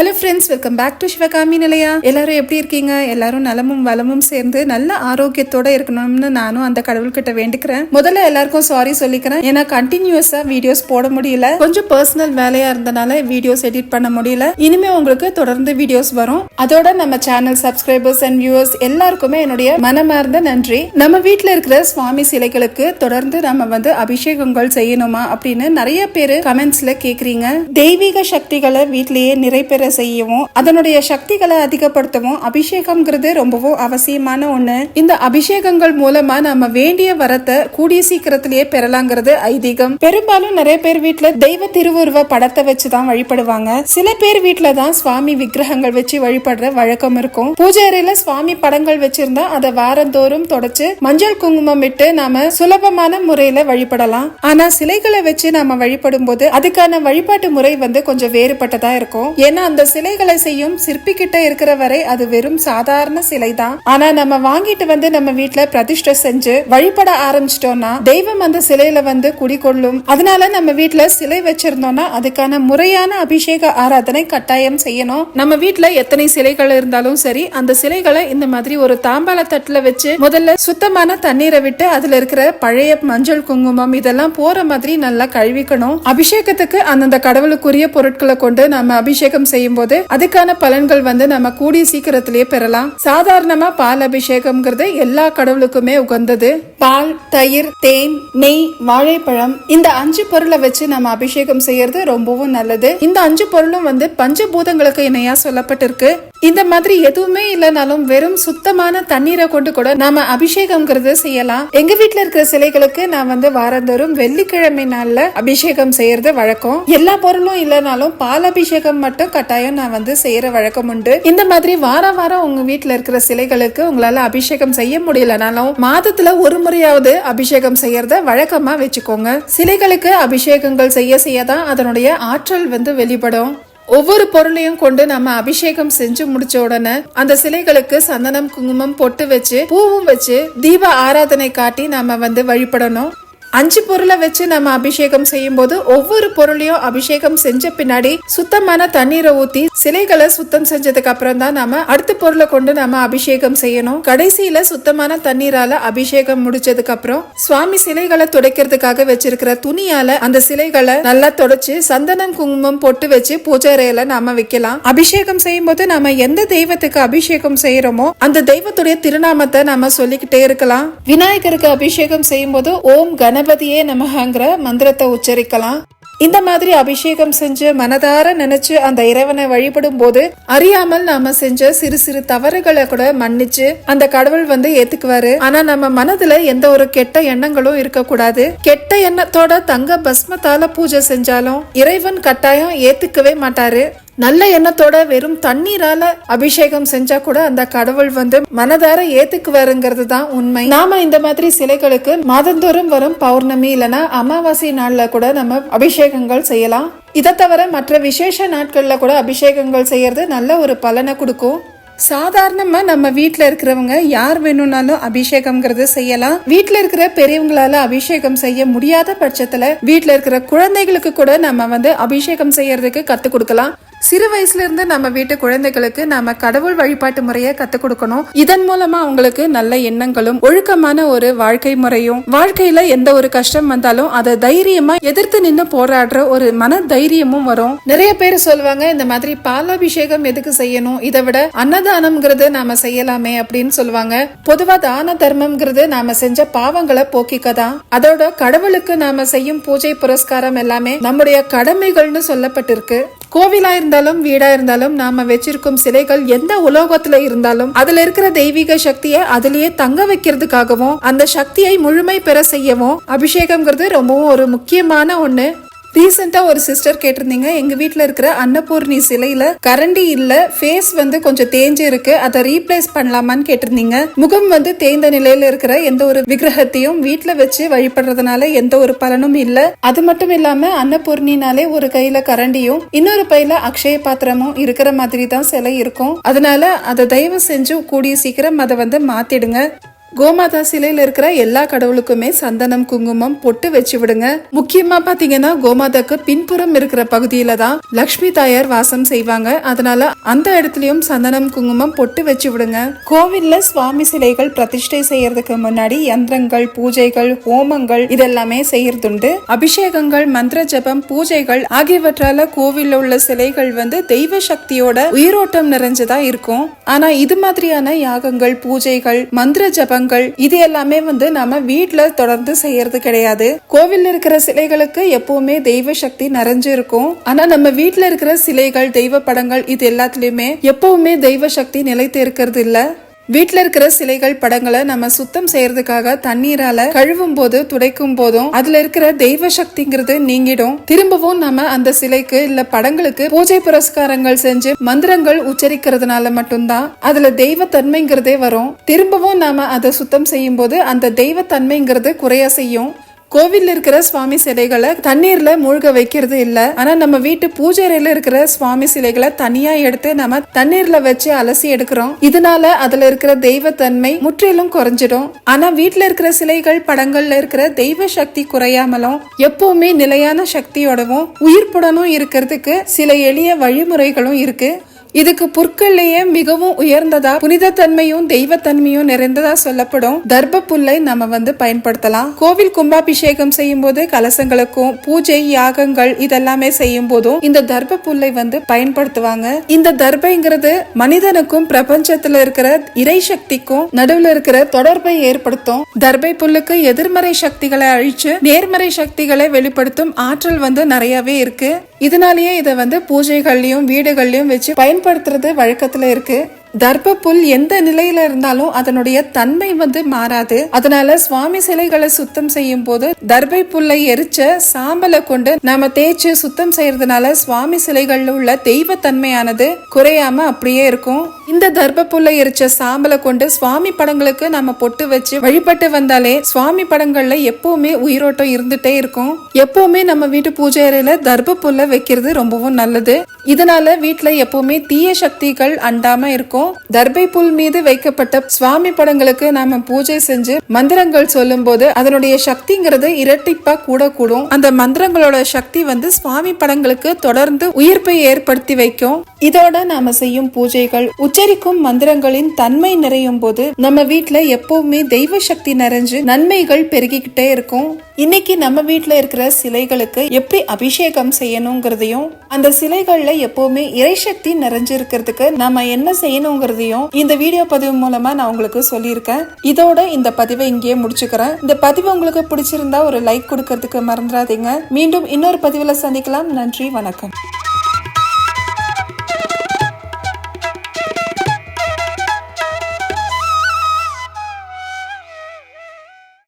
Hello friends welcome back to Sivakami நிலையா எல்லாரும் எப்படி இருக்கீங்க? எல்லாரும் நலமும் வளமும் சேர்ந்து நல்ல ஆரோக்கியத்தோட இருக்கணும்னு நானும் அந்த கடவுள்கிட்ட வேண்டிக்கிறேன். முதல்ல எல்லாருக்கும் சாரி சொல்லிக்கிறேன். ஏன்னா கண்டினியூஸா வீடியோஸ் போட முடியல. கொஞ்சம் பர்சனல் வேலையா இருந்தனால வீடியோஸ் எடிட் பண்ண முடியல. இனிமே உங்களுக்கு தொடர்ந்து வீடியோஸ் வரும். அதோட நம்ம சேனல் சப்ஸ்கிரைபர்ஸ் அண்ட் வியூவர்ஸ் எல்லாருக்குமே என்னுடைய மனமார்ந்த நன்றி. நம்ம வீட்டுல இருக்கிற சுவாமி சிலைகளுக்கு தொடர்ந்து நம்ம வந்து அபிஷேகங்கள் செய்யணுமா அப்படின்னு நிறைய பேர் கமெண்ட்ஸ்ல கேக்குறீங்க. தெய்வீக சக்திகளை வீட்லயே வேலை செய்யவும் அதனுடைய சக்திகளை அதிகப்படுத்தவும் அபிஷேகம்ங்கிறது ரொம்பவும் அவசியமான ஒண்ணு. இந்த அபிஷேகங்கள் மூலமா நம்ம வேண்டிய வரத்தை கூடிய சீக்கிரத்திலேயே பெறலாங்கிறது ஐதீகம். பெரும்பாலும் நிறைய பேர் வீட்டுல தெய்வ திருவுருவ படத்தை வச்சுதான் வழிபடுவாங்க. சில பேர் வீட்ல தான் சுவாமி விக்கிரகங்கள் வச்சு வழிபடுற வழக்கம் இருக்கும். பூஜை அறையில சுவாமி படங்கள் வச்சிருந்தா அதை வாரந்தோறும் தொடச்சு மஞ்சள் குங்குமம் இட்டு நாம சுலபமான முறையில வழிபடலாம். ஆனா சிலைகளை வச்சு நாம வழிபடும் போது அதுக்கான வழிபாட்டு முறை வந்து கொஞ்சம் வேறுபட்டதா இருக்கும். ஏன்னா அந்த சிலைகளை செய்யும் சிற்பி கிட்ட இருக்கிற வரை அது வெறும் சாதாரண சிலை தான் ஆனா நம்ம வாங்கிட்டு வந்து நம்ம வீட்டுல பிரதிஷ்டை செஞ்சு வழிபட ஆரம்பிச்சிட்டோம்னா தெய்வம் அந்த சிலையில வந்து குடிகொள்ளும் அதனால நம்ம வீட்டுல சிலை வச்சிருந்தோம்னா அதுக்கான முறையான அபிஷேக ஆராதனை கட்டாயம் செய்யணும். நம்ம வீட்டுல எத்தனை சிலைகள் இருந்தாலும் சரி அந்த சிலைகளை இந்த மாதிரி ஒரு தாம்பால தட்டுல வச்சு முதல்ல சுத்தமான தண்ணீரை விட்டு அதுல இருக்கிற பழைய மஞ்சள் குங்குமம் இதெல்லாம் போற மாதிரி நல்லா கழுவிக்கணும். அபிஷேகத்துக்கு அந்தந்த கடவுளுக்குரிய பொருட்களை கொண்டு நம்ம அபிஷேகம் செய்யும் போது அதுக்கான பலன்கள் வந்து நம்ம கூடிய சீக்கிரத்திலேயே பெறலாம். சாதாரணமா பால் அபிஷேகம்ங்கிறது எல்லா கடவுளுக்குமே உகந்தது. பால் தயிர் தேன் நெய் வாழைப்பழம் இந்த அஞ்சு பொருளை வச்சு நம்ம அபிஷேகம் செய்யறது ரொம்பவும் நல்லது. இந்த அஞ்சு பொருளும் வந்து பஞ்சபூதங்களுக்கு இணையா சொல்லப்பட்டிருக்கு. இந்த மாதிரி எதுவுமே இல்லைனாலும் வெறும் சுத்தமான தண்ணீரை கொண்டு கூட நாம அபிஷேகம்ங்கிறது செய்யலாம். எங்க வீட்ல இருக்கிற சிலைகளுக்கு நான் வந்து வாரந்தோறும் வெள்ளிக்கிழமை நாள்ல அபிஷேகம் செய்யறது வழக்கம். எல்லா பொருளும் இல்லைனாலும் பால் அபிஷேகம் மட்டும் கட்டாயம் நான் வந்து செய்யற வழக்கம் உண்டு. இந்த மாதிரி வாரம் வாரம் உங்க வீட்டுல இருக்கிற சிலைகளுக்கு உங்களால அபிஷேகம் செய்ய முடியலனாலும் மாதத்துல ஒரு முறையாவது அபிஷேகம் செய்யறத வழக்கமா வச்சுக்கோங்க. சிலைகளுக்கு அபிஷேகங்கள் செய்ய செய்யதான் அதனுடைய ஆற்றல் வந்து வெளிப்படும். ஒவ்வொரு பொருளையும் கொண்டு நம்ம அபிஷேகம் செஞ்சு முடிச்ச உடனே அந்த சிலைகளுக்கு சந்தனம் குங்குமம் பொட்டு வச்சு பூவும் வச்சு தீப ஆராதனை காட்டி நாம வந்து வழிபடணும். அஞ்சு பொருளை வச்சு நம்ம அபிஷேகம் செய்யும் போது ஒவ்வொரு பொருளையும் அபிஷேகம் செஞ்ச பின்னாடி சுத்தமான தண்ணீரை ஊத்தி சிலைகளை சுத்தம் செஞ்சதுக்கு அப்புறம் தான் நாம அடுத்த பொருளை கொண்டு நம்ம அபிஷேகம் செய்யணும். கடைசியில சுத்தமான தண்ணீரால அபிஷேகம் முடிச்சதுக்கு அப்புறம் சுவாமி சிலைகளை துடைக்கிறதுக்காக வச்சிருக்கிற துணியால அந்த சிலைகளை நல்லா தொடச்சு சந்தனம் குங்குமம் பொட்டு வச்சு பூஜை அறையில நாம வைக்கலாம். அபிஷேகம் செய்யும் போது நாம எந்த தெய்வத்துக்கு அபிஷேகம் செய்யறோமோ அந்த தெய்வத்துடைய திருநாமத்தை நாம சொல்லிக்கிட்டே இருக்கலாம். விநாயகருக்கு அபிஷேகம் செய்யும் போது ஓம் கணபதியே நமகங்கிற மந்திரத்தை உச்சரிக்கலாம். இந்த மாதிரி அபிஷேகம் செஞ்சு மனதார நினைச்சு அந்த இறைவனை வழிபடும் போது அறியாமல் நாம செஞ்ச சிறு சிறு தவறுகளை கூட மன்னிச்சு அந்த கடவுள் வந்து ஏத்துக்குவாரு. ஆனா நம்ம மனதுல எந்த ஒரு கெட்ட எண்ணங்களும் இருக்கக்கூடாது. கெட்ட எண்ணத்தோட தங்க பஸ்மத்தால பூஜை செஞ்சாலும் இறைவன் கட்டாயம் ஏத்துக்கவே மாட்டாரு. நல்ல எண்ணத்தோட வெறும் தண்ணீரால அபிஷேகம் செஞ்சா கூட அந்த கடவுள் வந்து மனதார ஏத்துக்குவாருங்கிறது தான் உண்மை. நாம இந்த மாதிரி சிலைகளுக்கு மாதந்தோறும் வரும் பௌர்ணமி இல்லைன்னா அமாவாசை நாள்ல கூட நம்ம அபிஷேகங்கள் செய்யலாம். இதை தவிர மற்ற விசேஷ நாட்கள்ல கூட அபிஷேகங்கள் செய்யறது நல்ல ஒரு பலனை கொடுக்கும். சாதாரணமா நம்ம வீட்டில் இருக்கிறவங்க யார் வேணும்னாலும் அபிஷேகம்ங்கிறது செய்யலாம். வீட்டில் இருக்கிற பெரியவங்களால அபிஷேகம் செய்ய முடியாத பட்சத்துல வீட்டில் இருக்கிற குழந்தைகளுக்கு கூட நம்ம வந்து அபிஷேகம் செய்யறதுக்கு கத்து கொடுக்கலாம். சிறு வயசுல இருந்து நம்ம வீட்டு குழந்தைகளுக்கு நாம கடவுள் வழிபாட்டு முறையை கத்துக் கொடுக்கணும். இதன் மூலமா அவங்களுக்கு நல்ல எண்ணங்களும் ஒழுக்கமான ஒரு வாழ்க்கை முறையும் வாழ்க்கையில எந்த ஒரு கஷ்டம் வந்தாலும் அதை தைரியமா எதிர்த்து நின்று போராடுற ஒரு மன தைரியமும் வரும். நிறைய பேர் சொல்லுவாங்க இந்த மாதிரி பாலாபிஷேகம் எதுக்கு செய்யணும்? இதை விட அன்னதானம்ங்கிறது நாம செய்யலாமே அப்படின்னு சொல்லுவாங்க. பொதுவா தான தர்மம்ங்கிறது நாம செஞ்ச பாவங்களை போக்கிக்க தான் அதோட கடவுளுக்கு நாம செய்யும் பூஜை புரஸ்காரம் எல்லாமே நம்முடைய கடமைகள்னு சொல்லப்பட்டிருக்கு. கோவிலா இருந்தாலும் வீடா இருந்தாலும் நாம வச்சிருக்கும் சிலைகள் எந்த உலோகத்துல இருந்தாலும் அதுல இருக்கிற தெய்வீக சக்தியை அதுலயே தங்க வைக்கிறதுக்காகவும் அந்த சக்தியை முழுமை பெற செய்யவும் அபிஷேகம்ங்கிறது ரொம்பவும் ஒரு முக்கியமான ஒண்ணு. ரீசெண்டா ஒரு சிஸ்டர் கேட்டிருந்தீங்க. எங்க வீட்டில் இருக்கிற அன்னபூர்ணி சிலையில கரண்டி இல்ல ஃபேஸ் வந்து கொஞ்சம் தேஞ்சு இருக்கு. அதை ரீப்ளேஸ் பண்ணலாமான்னு கேட்டிருந்தீங்க. முகம் வந்து தேய்ந்த நிலையில இருக்கிற எந்த ஒரு விக்கிரகத்தையும் வீட்டில் வச்சு வழிபடுறதுனால எந்த ஒரு பலனும் இல்ல. அது மட்டும் இல்லாம அன்னபூர்ணினாலே ஒரு கையில கரண்டியும் இன்னொரு பையில அக்ஷய பாத்திரமும் இருக்கிற மாதிரி தான் சிலை இருக்கும். அதனால அதை தயவு செஞ்சு கூடிய சீக்கிரம் அதை வந்து மாத்திடுங்க. கோமாதா சிலையில இருக்கிற எல்லா கடவுளுக்குமே சந்தனம் குங்குமம் பொட்டு வச்சு விடுங்க. முக்கியமா பாத்தீங்கன்னா கோமாதாக்கு பின்புறம் இருக்கிற பகுதியில தான் லக்ஷ்மி தாயார் வாசம் செய்வாங்க. அதனால அந்த இடத்துலயும் சந்தனம் குங்குமம் பொட்டு வச்சு விடுங்க. கோவில்ல சுவாமி சிலைகள் பிரதிஷ்டை செய்யறதுக்கு முன்னாடி யந்திரங்கள் பூஜைகள் ஹோமங்கள் இதெல்லாமே செய்யறதுண்டு. அபிஷேகங்கள் மந்திர ஜபம் பூஜைகள் ஆகியவற்றால கோவில்ல உள்ள சிலைகள் வந்து தெய்வ சக்தியோட உயிரோட்டம் நிறைஞ்சதா இருக்கும். ஆனா இது மாதிரியான யாகங்கள் பூஜைகள் மந்திர ஜபங்கள் இது எல்லாமே வந்து நம்ம வீட்ல தொடர்ந்து செய்யறது கிடையாது. கோவில் இருக்கிற சிலைகளுக்கு எப்பவுமே தெய்வ சக்தி நிறைஞ்சு இருக்கும். ஆனா நம்ம வீட்ல இருக்கிற சிலைகள் தெய்வ படங்கள் இது எல்லாத்துலயுமே எப்பவுமே தெய்வ சக்தி நிலைத்து இருக்கிறது இல்ல. வீட்டில் இருக்கிற சிலைகள் படங்களை நம்ம சுத்தம் செய்யறதுக்காக தண்ணீரால கழுவும் போது துடைக்கும் போதும் அதுல இருக்கிற தெய்வ சக்திங்கிறது நீங்கிடும். திரும்பவும் நம்ம அந்த சிலைக்கு இல்ல படங்களுக்கு பூஜை புரஸ்காரங்கள் செஞ்சு மந்திரங்கள் உச்சரிக்கிறதுனால மட்டும்தான் அதுல தெய்வ தன்மைங்கிறதே வரும். திரும்பவும் நாம அதை சுத்தம் செய்யும் போது அந்த தெய்வ தன்மைங்கிறது குறைய செய்யும். கோவிலில் இருக்கிற சுவாமி சிலைகளை தண்ணீர்ல மூழ்க வைக்கிறது இல்ல. ஆனா நம்ம வீட்டு பூஜை அறையில இருக்கிற சுவாமி சிலைகளை தனியா எடுத்து நம்ம தண்ணீர்ல வச்சு அலசி எடுக்கிறோம். இதனால அதுல இருக்கிற தெய்வ தன்மை முற்றிலும் குறைஞ்சிடும். ஆனா வீட்டுல இருக்கிற சிலைகள் படங்கள்ல இருக்கிற தெய்வ சக்தி குறையாமலும் எப்பவுமே நிலையான சக்தியோடவும் உயிர்ப்புடனும் இருக்கிறதுக்கு சில எளிய வழிமுறைகளும் இருக்கு. இதுக்கு புற்கள்லயே மிகவும் உயர்ந்ததா புனித தன்மையும் தெய்வத்தன்மையும் நிறைந்ததா சொல்லப்படும் தர்ப்ப புல்லை நம்ம வந்து பயன்படுத்தலாம். கோவில் கும்பாபிஷேகம் செய்யும் போது கலசங்களுக்கும் பூஜை யாகங்கள் இதெல்லாமே செய்யும் போதும் இந்த தர்ப்ப புல்லை வந்து பயன்படுத்துவாங்க. இந்த தர்பைங்கிறது மனிதனுக்கும் பிரபஞ்சத்துல இருக்கிற இறை சக்திக்கும் நடுவுல இருக்கிற தொடர்பை ஏற்படுத்தும். தர்பை புல்லுக்கு எதிர்மறை சக்திகளை அழிச்சு நேர்மறை சக்திகளை வெளிப்படுத்தும் ஆற்றல் வந்து நிறையவே இருக்கு. இதனாலேயே இதை வந்து பூஜைகள்லையும் வீடுகள்லயும் வச்சு பயன்படுத்துறது வழக்கத்துல இருக்கு. தர்ப்ப புல் எந்த நிலையில இருந்தாலும் அதனுடைய தன்மை வந்து மாறாது. அதனால சுவாமி சிலைகளை சுத்தம் செய்யும் போது தர்பை புல்லை எரிச்ச சாம்பலை கொண்டு நாம தேய்ச்சு சுத்தம் செய்யறதுனால சுவாமி சிலைகள்ல உள்ள தெய்வ தன்மையானது குறையாம அப்படியே இருக்கும். இந்த தர்ப புல்லை எரிச்ச சாம்பலை கொண்டு சுவாமி படங்களுக்கு நம்ம பொட்டு வச்சு வழிபட்டு வந்தாலே சுவாமி படங்கள்ல எப்பவுமே உயிரோட்டம் இருந்துட்டே இருக்கும். எப்பவுமே நம்ம வீட்டு பூஜை அறையில தர்ப புல்லை வைக்கிறது ரொம்பவும் நல்லது. இதனால வீட்டுல எப்பவுமே தீய சக்திகள் அண்டாம இருக்கும். தர்பை புல் மீது வைக்கப்பட்ட சுவாமி படங்களுக்கு நாம பூஜை செஞ்சு மந்திரங்கள் சொல்லும் போது அதனுடைய சக்திங்கிறது இரட்டிப்பா கூட கூடும் அந்த மந்திரங்களோட சக்தி வந்து சுவாமி படங்களுக்கு தொடர்ந்து உயிர்ப்பை ஏற்படுத்தி வைக்கும். இதோட நாம செய்யும் பூஜைகள் உச்சரிக்கும் மந்திரங்களின் தன்மை நிறையும் போது நம்ம வீட்டுல எப்பவுமே தெய்வ சக்தி நிறைஞ்சு நன்மைகள் பெருகிக்கிட்டே இருக்கும். இன்னைக்கு நம்ம வீட்டில் இருக்கிற சிலைகளுக்கு எப்படி அபிஷேகம் செய்யணுங்கிறதையும் அந்த சிலைகள்ல எப்பவுமே இறைசக்தி நிறைஞ்சிருக்கிறதுக்கு நம்ம என்ன செய்யணுங்கிறதையும் இந்த வீடியோ பதிவு மூலமா நான் உங்களுக்கு சொல்லியிருக்கேன். இதோட இந்த பதிவை இங்கேயே முடிச்சுக்கிறேன். இந்த பதிவு உங்களுக்கு பிடிச்சிருந்தா ஒரு லைக் கொடுக்கறதுக்கு மறந்துடாதீங்க. மீண்டும் இன்னொரு பதிவில் சந்திக்கலாம். நன்றி வணக்கம்.